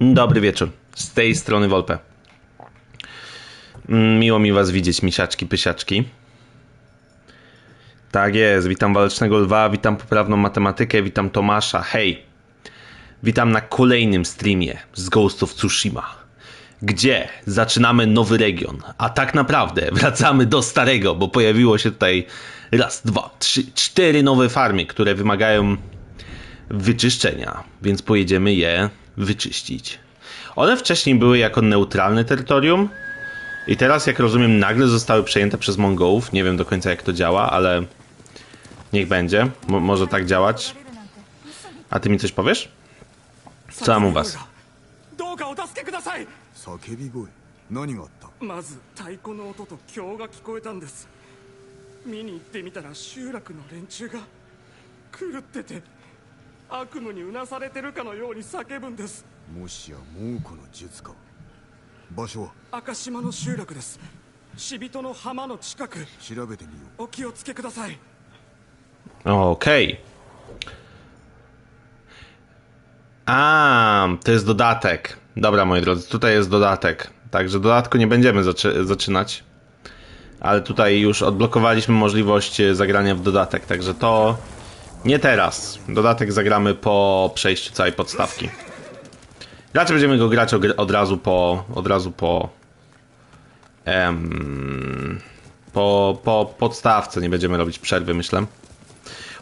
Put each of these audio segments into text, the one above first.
Dobry wieczór. Z tej strony Wolpe. Mm, Miło mi was widzieć, misiaczki, pysiaczki. Tak jest, witam Walecznego Lwa, witam poprawną matematykę, witam Tomasza, hej. Witam na kolejnym streamie z Ghost of Tsushima, gdzie zaczynamy nowy region, a tak naprawdę wracamy do starego, bo pojawiło się tutaj raz, dwa, trzy, cztery nowe farmy, które wymagają wyczyszczenia, więc pojedziemy je wyczyścić. One wcześniej były jako neutralne terytorium i teraz, jak rozumiem, nagle zostały przejęte przez Mongołów. Nie wiem do końca jak to działa, ale niech będzie. Mo- może tak działać. A ty mi coś powiesz? Co mam u was? どうかお助けください叫び声何があったまず太鼓の音と経が聞こえたんです見に行ってみたら集落の連中が狂ってて 悪夢にうなされてるかのように叫ぶんですもしや猛虎の術か場所は赤島の集落です死人の浜の近く調べてみよお気をつけください Okej. A, to jest dodatek. Dobra, moi drodzy, tutaj jest dodatek. Także dodatku nie będziemy zaczy- zaczynać. Ale tutaj już odblokowaliśmy możliwość e, zagrania w dodatek, także to nie teraz. Dodatek zagramy po przejściu całej podstawki. Raczej będziemy go grać od razu po. Od razu po. Em, po, po podstawce. Nie będziemy robić przerwy, myślę.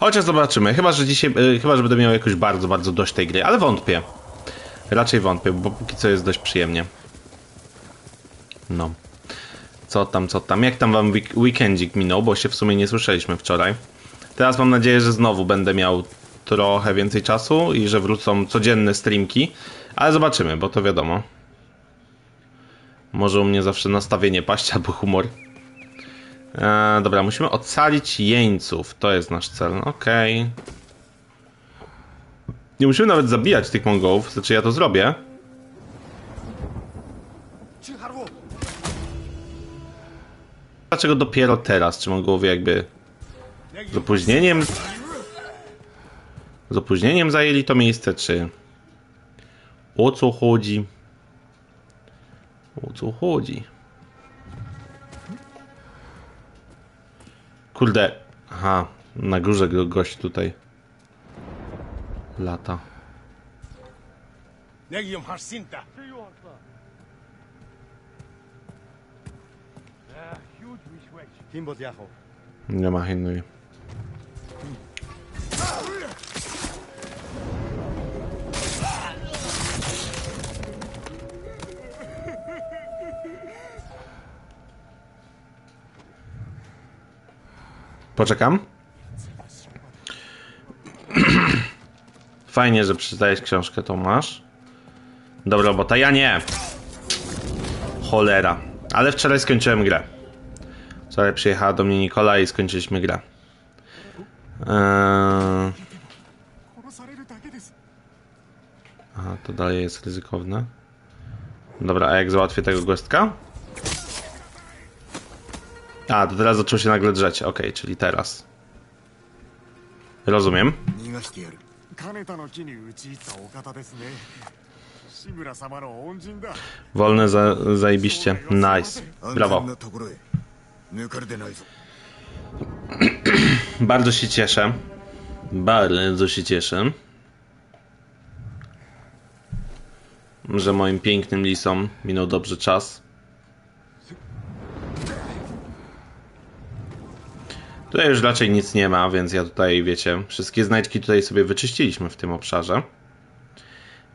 Chociaż zobaczymy. Chyba, że dzisiaj. y, Chyba, że będę miał jakoś bardzo, bardzo dość tej gry, ale wątpię. Raczej wątpię, bo póki co jest dość przyjemnie. No. Co tam, co tam? Jak tam wam week- weekendzik minął, bo się w sumie nie słyszeliśmy wczoraj. Teraz mam nadzieję, że znowu będę miał trochę więcej czasu i że wrócą codzienne streamki, ale zobaczymy, bo to wiadomo. Może u mnie zawsze nastawienie paść albo humor. E, dobra, musimy ocalić jeńców. To jest nasz cel. Okej. Nie musimy nawet zabijać tych Mongołów. Znaczy, ja to zrobię. Dlaczego dopiero teraz? Czy Mongołowie jakby z opóźnieniem z opóźnieniem zajęli to miejsce, czy o co chodzi? O co chodzi? Kurde. Aha, na górze go gość tutaj lata. Legion Harsinta. Nie ma innej. Poczekam. Fajnie, że przeczytałeś książkę, Tomasz. Dobra robota, ja nie. Cholera. Ale wczoraj skończyłem grę. Wczoraj przyjechała do mnie Nikola i skończyliśmy grę. Eee... Aha, to dalej jest ryzykowne. Dobra, a jak załatwię tego gostka? A, to teraz zaczął się nagle drzeć. Ok, czyli teraz. Rozumiem. Wolne za zajebiście. Nice. Brawo. Bardzo się cieszę. Bardzo się cieszę. Że moim pięknym lisom minął dobrze czas. Tutaj już raczej nic nie ma, więc ja tutaj, wiecie, wszystkie znajdźki tutaj sobie wyczyściliśmy w tym obszarze.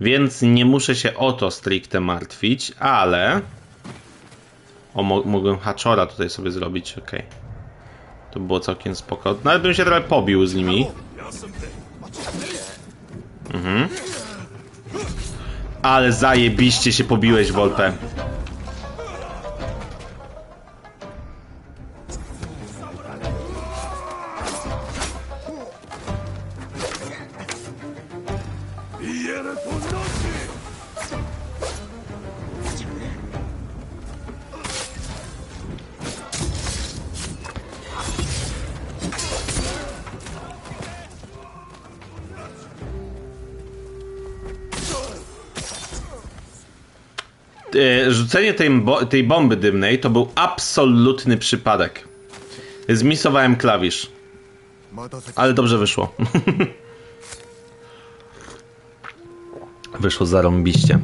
Więc nie muszę się o to stricte martwić, ale... O, mo mogłem haczora tutaj sobie zrobić, okej. To było całkiem spoko. Nawet bym się trochę pobił z nimi. Mhm. Ale zajebiście się pobiłeś, Wolpe. E, rzucenie tej, bo tej bomby dymnej to był absolutny przypadek. Zmisowałem klawisz. Ale dobrze wyszło. wyszło zarąbiście.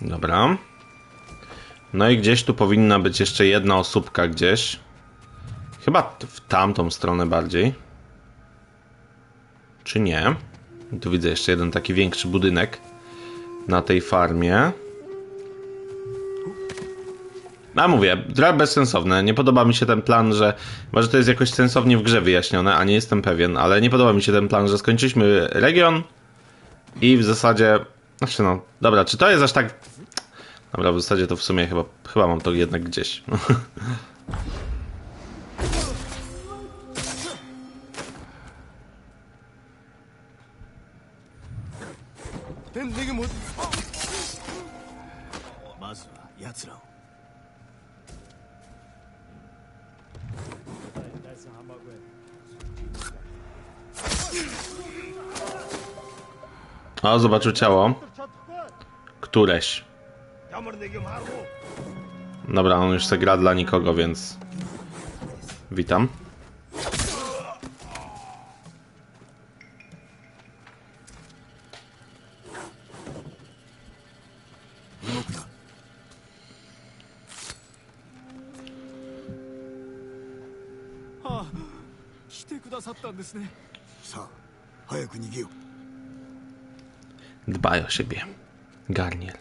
Dobra. No i gdzieś tu powinna być jeszcze jedna osóbka gdzieś. Chyba w tamtą stronę bardziej. Czy nie? Tu widzę jeszcze jeden taki większy budynek na tej farmie. A mówię, trochę bezsensowne. Nie podoba mi się ten plan, że. Może to jest jakoś sensownie w grze wyjaśnione, a nie jestem pewien, ale nie podoba mi się ten plan, że skończyliśmy region i w zasadzie. Znaczy no, dobra, czy to jest aż tak. Dobra, w zasadzie to w sumie chyba, chyba mam to jednak gdzieś. まずは奴らを O, zobaczył ciało. Któreś. Dobra, on już se gra dla nikogo, więc. Witam. ですねさあ早く逃げよ Dbaj o siebie. Garnier.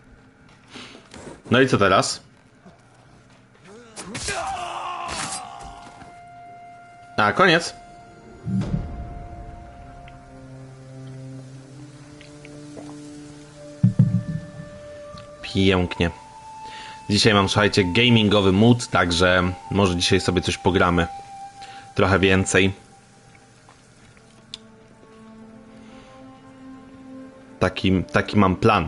No i co teraz? A, koniec. Pięknie. Dzisiaj mam, słuchajcie, gamingowy mood, także może dzisiaj sobie coś pogramy. Trochę więcej. Taki, taki mam plan.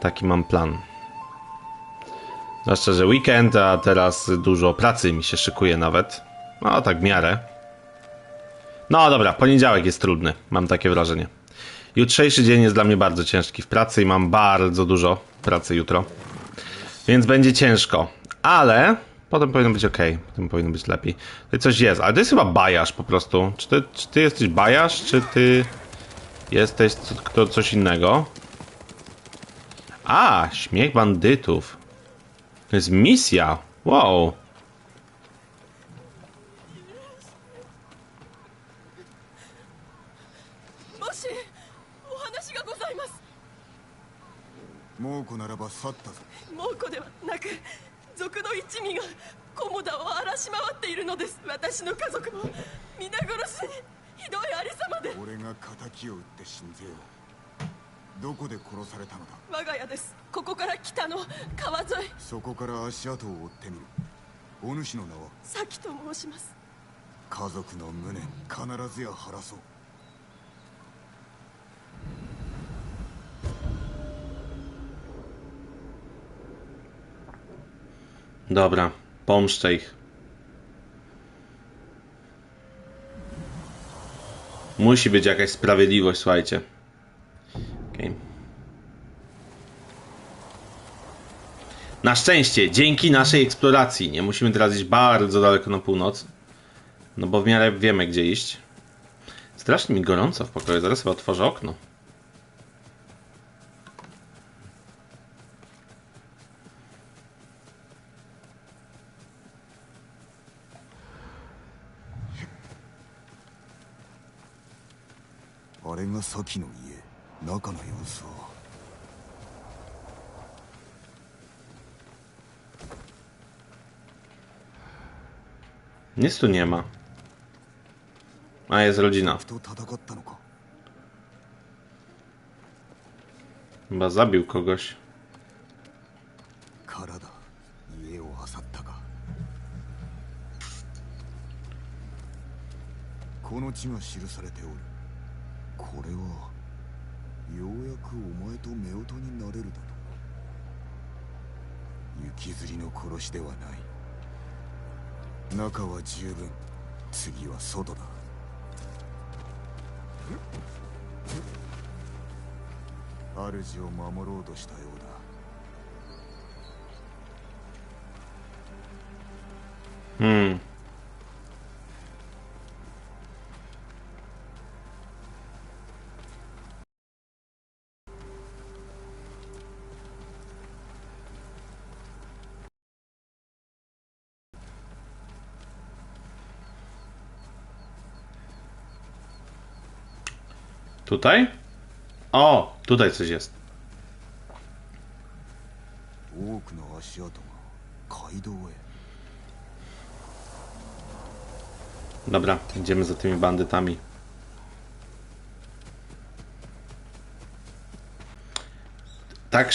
Taki mam plan. Zwłaszcza, że weekend, a teraz dużo pracy mi się szykuje nawet. No, tak w miarę. No dobra, poniedziałek jest trudny, mam takie wrażenie. Jutrzejszy dzień jest dla mnie bardzo ciężki w pracy i mam bardzo dużo pracy jutro. Więc będzie ciężko. Ale potem powinno być ok, potem powinno być lepiej. Tutaj coś jest, ale to jest chyba bajasz po prostu. Czy ty, czy ty jesteś bajasz, czy ty jesteś co- kto coś innego? A, śmiech bandytów. To jest misja. Wow. どいありさまで。俺が敵を撃って死んぜよ。どこで殺されたのだ？我が家です。ここから北の。川沿い。そこから足跡を追ってみる。お主の名は？咲と申します。家族の無念必ずや晴らそう。Dobra, pomszczę ich. Musi być jakaś sprawiedliwość, słuchajcie. Okej. Na szczęście, dzięki naszej eksploracji, nie musimy teraz iść bardzo daleko na północ. No bo w miarę wiemy, gdzie iść. Strasznie mi gorąco w pokoju, zaraz chyba otworzę okno. あれが先の家中の様子は Nic tu nie ma. A, jest rodzina. Chyba zabił kogoś. この地が記されておるこれはようやくお前と夫婦になれるだと。雪吊りの殺しではない。中は十分次は外だ。主を守ろうとしたようだ。Hmm. Tutaj? O, tutaj coś jest. Dobra, idziemy za tymi bandytami. Tak,